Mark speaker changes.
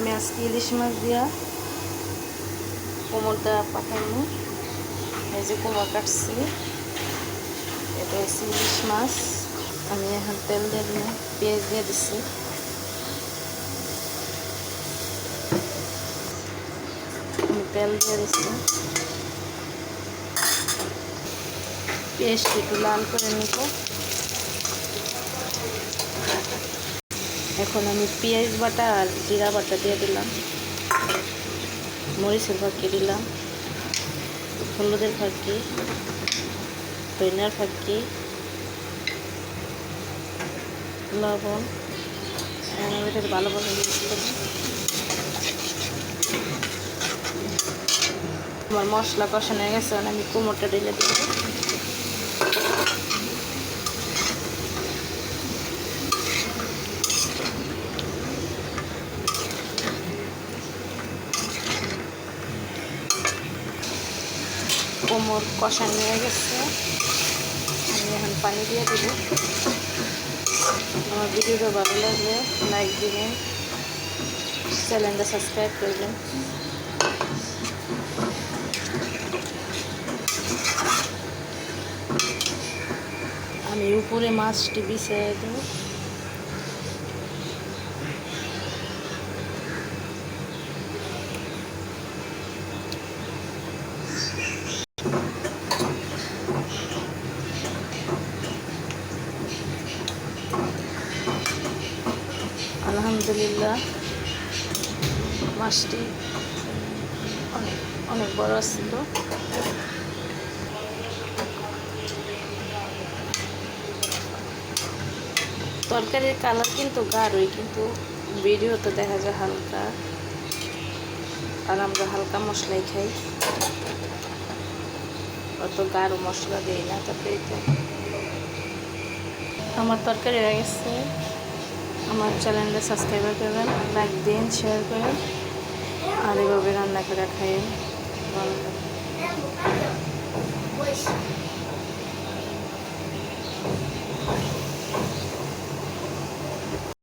Speaker 1: আমি আজকে ইলিশ মাছ দিয়া কোমরটা পাকাইনি এই যে কোমর কাটছি। এটা হচ্ছে ইলিশ মাছ। আমি এখন তেল দিয়ে দিলাম, পেঁয়াজ দিয়ে দিচ্ছি আমি তেল দিয়ে দিচ্ছি পেঁয়াজটা একটু লাল করে নিব। এখন আমি পেঁয়াজ বাটা আর জিরা বাটা দিয়ে দিলাম। মরিচের ফাঁকি দিলাম। হলুদের ফাঁকি, ধনিয়ার ফাঁকি, লবণ এটাকে ভালোভাবে আমার মশলা কষানো গেছে আমি কুমোরটা ঢেলে দিব কোমর কষানো হয়ে গেছে। আমি এখন পানি দিয়ে দেব। আমার ভিডিওটা ভালো লাগলে লাইক দিবেন চ্যানেলটা সাবস্ক্রাইব করবেন। আমি উপরে মাছটি বিছিয়ে দেব। আলহামদুলিল্লাহ। মাছটি অনেক অনেক বড় ছিল। তরকারির কালার কিন্তু গাঢ়ই, কিন্তু ভিডিওতে দেখা যায় হালকা। আর আমরা হালকা মশলাই খাই। অত গাঢ় মশলা দিই না তরকারিতে আমার তরকারি হয়ে গেছে। আমার চ্যানেলটা সাবস্ক্রাইবার করবেন, লাইক দিন শেয়ার করেন, আর এভাবে রান্না করে খাইয়েন ভালো থাকেন।